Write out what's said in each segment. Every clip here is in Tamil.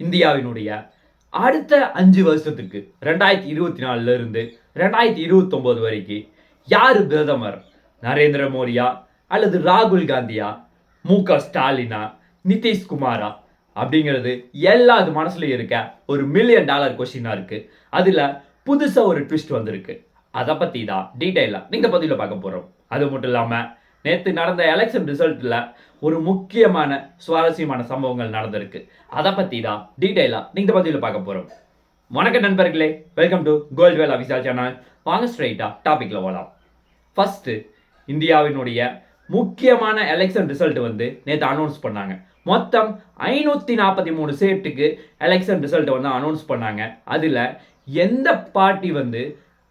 இந்தியாவினுடைய அடுத்த அஞ்சு வருஷத்துக்கு ரெண்டாயிரத்தி இருபத்தி நாலுலேருந்து ரெண்டாயிரத்தி இருபத்தொம்போது வரைக்கும் யார் பிரதமர்? நரேந்திர மோடியா அல்லது ராகுல் காந்தியா? மு க ஸ்டாலினா? நிதிஷ்குமாரா அப்படிங்கிறது எல்லாது மனசுலையும் இருக்க ஒரு மில்லியன் டாலர் கொஸ்டினாக இருக்குது அதில் புதுசாக ஒரு ட்விஸ்ட் வந்திருக்கு. அதை பற்றி தான் டீட்டெயிலாக நீங்கள் பதிவில் பார்க்க போகிறோம் அது மட்டும் இல்லாமல் நேற்று நடந்த எலெக்ஷன் ரிசல்ட்டில் ஒரு முக்கியமான சுவாரஸ்யமான சம்பவங்கள் நடந்திருக்கு. அதை பற்றி தான் டீட்டெயிலாக நீங்கள் இந்த பதிவில் பார்க்க போகிறோம் வணக்கம் நண்பர்களே வெல்கம் டு கோல்ட் வேல் அபிசால் சேனல் வாங்க ஸ்ட்ரைட்டாக டாப்பிக்கில் போகலாம் ஃபஸ்ட்டு இந்தியாவினுடைய முக்கியமான எலெக்ஷன் ரிசல்ட் வந்து நேற்று அனௌன்ஸ் பண்ணாங்க. மொத்தம் ஐநூற்றி நாற்பத்தி மூணு சீட்டுக்கு எலெக்ஷன் ரிசல்ட்டை வந்து அனௌன்ஸ் பண்ணாங்க. அதில் எந்த பார்ட்டி வந்து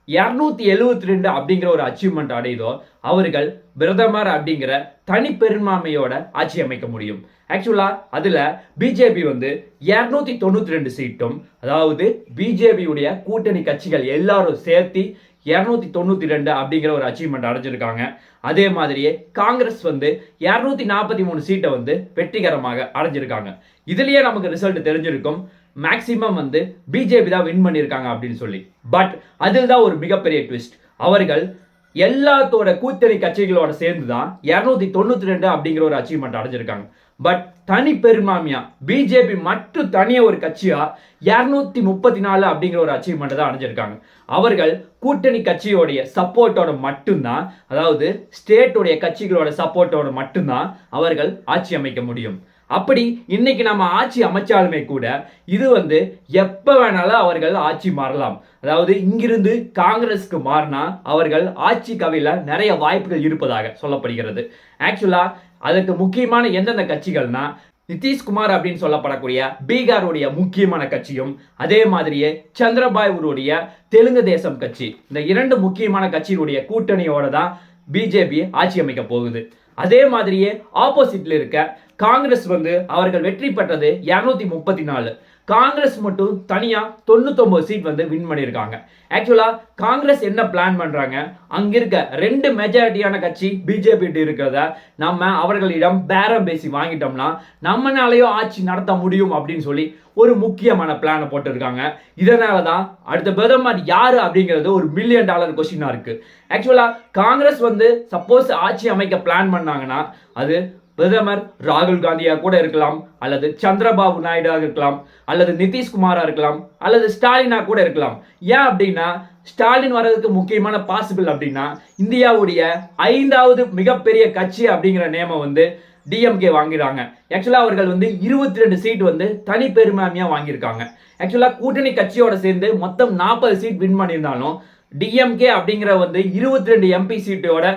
இரநூத்தி எழுவத்தி ரெண்டு அப்படிங்கிற ஒரு அச்சீவ்மெண்ட் அடையுதோ அவர்கள் பிரதமர் அப்படிங்கிற தனிப்பெரும்பான்மையோட ஆட்சி அமைக்க முடியும். ஆக்சுவலா அதுல பிஜேபி வந்து இரநூத்தி தொண்ணூத்தி ரெண்டு சீட்டும் அதாவது பிஜேபியுடைய கூட்டணி கட்சிகள் எல்லாரும் சேர்த்து இரநூத்தி தொண்ணூத்தி ரெண்டு அப்படிங்கிற ஒரு அச்சீவ்மெண்ட் அடைஞ்சிருக்காங்க. அதே மாதிரியே காங்கிரஸ் வந்து இரநூத்தி நாற்பத்தி மூணு சீட்டை வந்து வெற்றிகரமாக அடைஞ்சிருக்காங்க. இதுலயே நமக்கு ரிசல்ட் தெரிஞ்சிருக்கும். மேக்சிமம் வந்து பிஜேபி தான் வின் பண்ணியிருக்காங்க அப்படின்னு சொல்லி. பட் அதில் தான் ஒரு மிகப்பெரிய ட்விஸ்ட் அவர்கள் எல்லாத்தோட கூட்டணி கட்சிகளோட சேர்ந்து தான் இரநூத்தி தொண்ணூத்தி ரெண்டு அப்படிங்கிற ஒரு அச்சீவ்மெண்ட் அடைஞ்சிருக்காங்க. பட் தனி பெருமாமியா பிஜேபி மட்டும் தனியாக ஒரு கட்சியா இரநூத்தி முப்பத்தி நாலு அப்படிங்கிற ஒரு அச்சீவ்மெண்ட் தான் அடைஞ்சிருக்காங்க. அவர்கள் கூட்டணி கட்சியோடைய சப்போர்ட்டோட மட்டும்தான் அதாவது ஸ்டேட்டுடைய கட்சிகளோட சப்போர்ட்டோட மட்டும்தான் அவர்கள் ஆட்சி அமைக்க முடியும். அப்படி இன்னைக்கு நம்ம ஆட்சி அமைச்சாலுமே கூட இது வந்து எப்போ வேணாலும் அவர்கள் ஆட்சி மாறலாம். அதாவது இங்கிருந்து காங்கிரஸ்க்கு மாறினா அவர்கள் ஆட்சி கவியில் நிறைய வாய்ப்புகள் இருப்பதாக சொல்லப்படுகிறது. ஆக்சுவலாக அதற்கு முக்கியமான எந்தெந்த கட்சிகள்னா நிதிஷ்குமார் அப்படின்னு சொல்லப்படக்கூடிய பீகாருடைய முக்கியமான கட்சியும் அதே மாதிரியே சந்திரபாபுடைய தெலுங்கு தேசம் கட்சி. இந்த இரண்டு முக்கியமான கட்சியினுடைய கூட்டணியோட தான் பிஜேபி ஆட்சி அமைக்க போகுது. அதே மாதிரியே ஆப்போசிட்ல இருக்க காங்கிரஸ் வந்து அவர்கள் வெற்றி பெற்றது இரநூத்தி முப்பத்தி நாலு. காங்கிரஸ் மட்டும் தனியாக தொண்ணூத்தொம்பது சீட் வந்து வின் பண்ணியிருக்காங்க. ஆக்சுவலாக காங்கிரஸ் என்ன பிளான் பண்ணுறாங்க அங்கே இருக்க ரெண்டு மெஜாரிட்டியான கட்சி பிஜேபி இருக்கிறத நம்ம அவர்களிடம் பேரம் பேசி வாங்கிட்டோம்னா நம்மனாலேயோ ஆட்சி நடத்த முடியும் அப்படின்னு சொல்லி ஒரு முக்கியமான பிளானை போட்டிருக்காங்க. இதனால தான் அடுத்த பிரதமர் யார் அப்படிங்கிறது ஒரு மில்லியன் டாலர் கொஸ்டினாக இருக்குது ஆக்சுவலாக காங்கிரஸ் வந்து சப்போஸ் ஆட்சி அமைக்க பிளான் பண்ணாங்கன்னா அது பிரதமர் ராகுல் காந்தியாக கூட இருக்கலாம் அல்லது சந்திரபாபு நாயுடாக இருக்கலாம் அல்லது நிதிஷ்குமாராக இருக்கலாம் அல்லது ஸ்டாலினா கூட இருக்கலாம். ஏன் அப்படின்னா ஸ்டாலின் வர்றதுக்கு முக்கியமான பாசிபிள் அப்படின்னா இந்தியாவுடைய ஐந்தாவது மிகப்பெரிய கட்சி அப்படிங்கிற நேமம் வந்து டிஎம்கே வாங்கிடுறாங்க. ஆக்சுவலாக அவர்கள் வந்து இருபத்தி ரெண்டு சீட் வந்து தனி பெரும்பான்மையாக வாங்கியிருக்காங்க. ஆக்சுவலாக கூட்டணி கட்சியோட சேர்ந்து மொத்தம் நாற்பது சீட் வின் பண்ணியிருந்தாலும் டிஎம்கே அப்படிங்கிற வந்து இருபத்தி ரெண்டு எம்பி சீட்டோட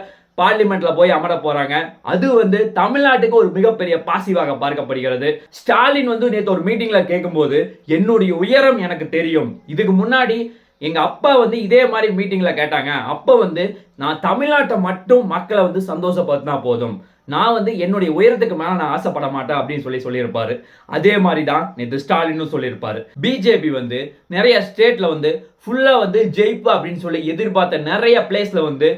பார்லிமெண்ட்ல போய் அமர போறாங்க. அது வந்து தமிழ்நாட்டுக்கு ஒரு மிகப்பெரிய பாசிவாக பார்க்கப்படுகிறது. ஸ்டாலின் வந்து நேற்று ஒரு மீட்டிங்ல கேட்கும்போது என்னுடைய உயரம் எனக்கு தெரியும். இதுக்கு முன்னாடி எங்க அப்பா வந்து இதே மாதிரி மீட்டிங்ல கேட்டாங்க. அப்போ வந்து நான் தமிழ்நாட்டை மட்டும் மக்களை வந்து சந்தோஷப்படுத்தினா போதும். நான் வந்து என்னுடைய உயரத்துக்கு மேலே நான் ஆசைப்பட மாட்டேன். அப்படின்னு சொல்லி சொல்லியிருப்பாரு. அதே மாதிரி தான் நேற்று ஸ்டாலினும் சொல்லியிருப்பாரு. பிஜேபி வந்து நிறைய ஸ்டேட்ல வந்து ஃபுல்லாக வந்து ஜெயிப்பு அப்படின்னு சொல்லி எதிர்பார்த்த நிறைய பிளேஸில் வந்து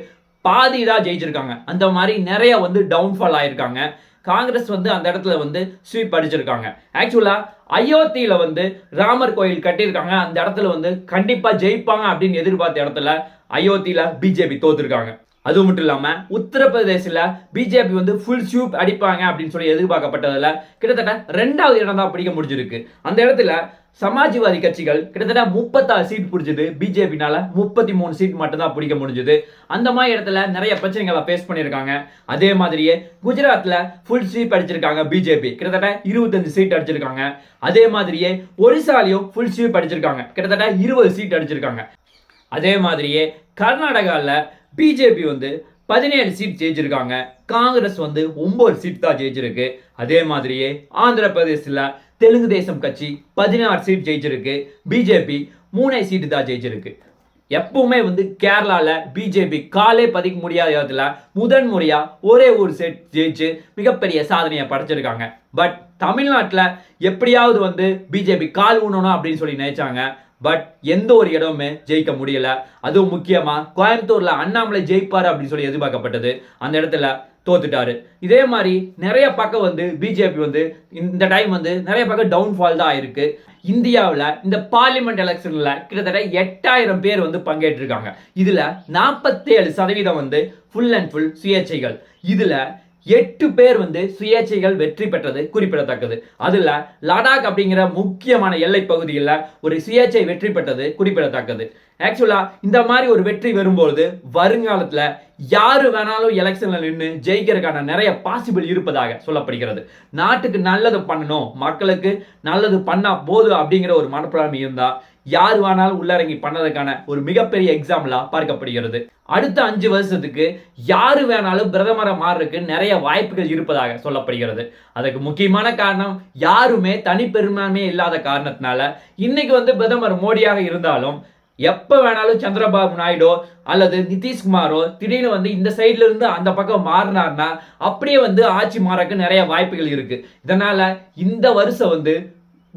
பாதி தான் ஜெயிச்சிருக்காங்க. அந்த மாதிரி நிறைய வந்து டவுன்ஃபால் ஆயிருக்காங்க. காங்கிரஸ் வந்து அந்த இடத்துல வந்து ஸ்வீப் அடிச்சிருக்காங்க. ஆக்சுவலா அயோத்தியில வந்து ராமர் கோயில் கட்டியிருக்காங்க. அந்த இடத்துல வந்து கண்டிப்பா ஜெயிப்பாங்க அப்படின்னு எதிர்பார்த்த இடத்துல அயோத்தியில பிஜேபி தோத்துருக்காங்க. அது மட்டும் இல்லாமல் உத்தரப்பிரதேசில் பிஜேபி வந்து ஃபுல் ஸ்வீப் அடிப்பாங்க அப்படின்னு சொல்லி எதிர்பார்க்கப்பட்டதில் கிட்டத்தட்ட ரெண்டாவது இடம் தான் பிடிக்க முடிஞ்சிருக்கு. அந்த இடத்துல சமாஜ்வாதி கட்சிகள் கிட்டத்தட்ட முப்பத்தாறு சீட் பிடிச்சது பிஜேபினால முப்பத்தி மூணு சீட் மட்டும்தான் பிடிக்க முடிஞ்சது. அந்த மாதிரி இடத்துல நிறைய பிரச்சனைகளை ஃபேஸ் பண்ணியிருக்காங்க. அதே மாதிரியே குஜராத்தில் ஃபுல் சீட் அடிச்சிருக்காங்க பிஜேபி கிட்டத்தட்ட இருபத்தஞ்சு சீட் அடிச்சிருக்காங்க. அதே மாதிரியே ஒரிசாலையும் ஃபுல் சீட் அடிச்சிருக்காங்க. கிட்டத்தட்ட இருபது சீட் அடிச்சிருக்காங்க. அதே மாதிரியே கர்நாடகாவில் பிஜேபி வந்து பதினேழு சீட் ஜெயிச்சிருக்காங்க. காங்கிரஸ் வந்து ஒன்பது சீட் தான் ஜெயிச்சிருக்கு. அதே மாதிரியே ஆந்திர பிரதேசில் தெலுங்கு தேசம் கட்சி பதினாறு சீட் ஜெயிச்சிருக்கு. பிஜேபி மூணே சீட்டு தான் ஜெயிச்சிருக்கு. எப்பவுமே வந்து கேரளாவில் பிஜேபி காலே பதிக்க முடியாத இடத்துல முதன்முறையாக ஒரே ஒரு செட் ஜெயிச்சு மிகப்பெரிய சாதனையை படைச்சிருக்காங்க. பட் தமிழ்நாட்டில் எப்படியாவது வந்து பிஜேபி கால் ஊனணும் அப்படின்னு சொல்லி நினைச்சாங்க. பட் எந்த ஒரு இடமுமே ஜெயிக்க முடியல. அதுவும் முக்கியமா கோயம்புத்தூர்ல அண்ணாமலை ஜெயிப்பார் அப்படின்னு சொல்லி எதிர்பார்க்கப்பட்டது. அந்த இடத்துல தோத்துட்டாரு. இதே மாதிரி நிறைய பக்கம் வந்து பிஜேபி வந்து இந்த டைம் வந்து நிறைய பக்கம் டவுன்ஃபால் தான் ஆயிருக்கு. இந்தியாவில் இந்த பார்லிமெண்ட் எலெக்ஷனில் கிட்டத்தட்ட எட்டாயிரம் பேர் வந்து பங்கேற்றிருக்காங்க. இதில் நாற்பத்தேழு சதவீதம் வந்து ஃபுல் அண்ட் ஃபுல் சுயேட்சைகள். இதில் எட்டு பேர் வந்து சுயேட்சைகள் வெற்றி பெற்றது குறிப்பிடத்தக்கது. அதில் லடாக் அப்படிங்கிற முக்கியமான எல்லை பகுதியில் ஒரு சுயேட்சை வெற்றி பெற்றது குறிப்பிடத்தக்கது. ஆக்சுவலா இந்த மாதிரி ஒரு வெற்றி வரும்பொழுது வருங்காலத்தில் யார் வேணாலும் எலெக்ஷனில் நின்று ஜெயிக்கிறதுக்கான நிறைய பாசிபிள் இருப்பதாக சொல்லப்படுகிறது. நாட்டுக்கு நல்லது பண்ணணும் மக்களுக்கு நல்லது பண்ணால் போதும் அப்படிங்கிற ஒரு மனப்பான்மை இருந்தால் யார் வேணாலும் உள்ளடங்கி பண்ணதுக்கான ஒரு மிகப்பெரிய எக்ஸாம்பிளாக பார்க்கப்படுகிறது. அடுத்த அஞ்சு வருஷத்துக்கு யாரு வேணாலும் பிரதமரை மாறுறதுக்கு நிறைய வாய்ப்புகள் இருப்பதாக சொல்லப்படுகிறது. அதுக்கு முக்கியமான காரணம் யாருமே தனிப்பெரும்பான்மை இல்லாத காரணத்தினால இன்னைக்கு வந்து பிரதமர் மோடியாக இருந்தாலும் எப்போ வேணாலும் சந்திரபாபு நாயுடோ அல்லது நிதிஷ்குமாரோ திடீர்னு வந்து இந்த சைட்ல இருந்து அந்த பக்கம் மாறினார்னா அப்படியே வந்து ஆட்சி மாறக்கு நிறைய வாய்ப்புகள் இருக்கு. இதனால இந்த வருஷம் வந்து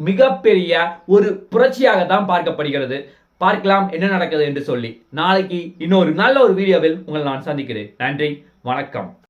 மிகப்பெரிய ஒரு புரட்சியாக தான் பார்க்கப்படுகிறது. பார்க்கலாம் என்ன நடக்குது என்று சொல்லி. நாளைக்கு இன்னொரு நல்ல ஒரு வீடியோவில் உங்களை நான் சந்திக்கிறேன். நன்றி வணக்கம்.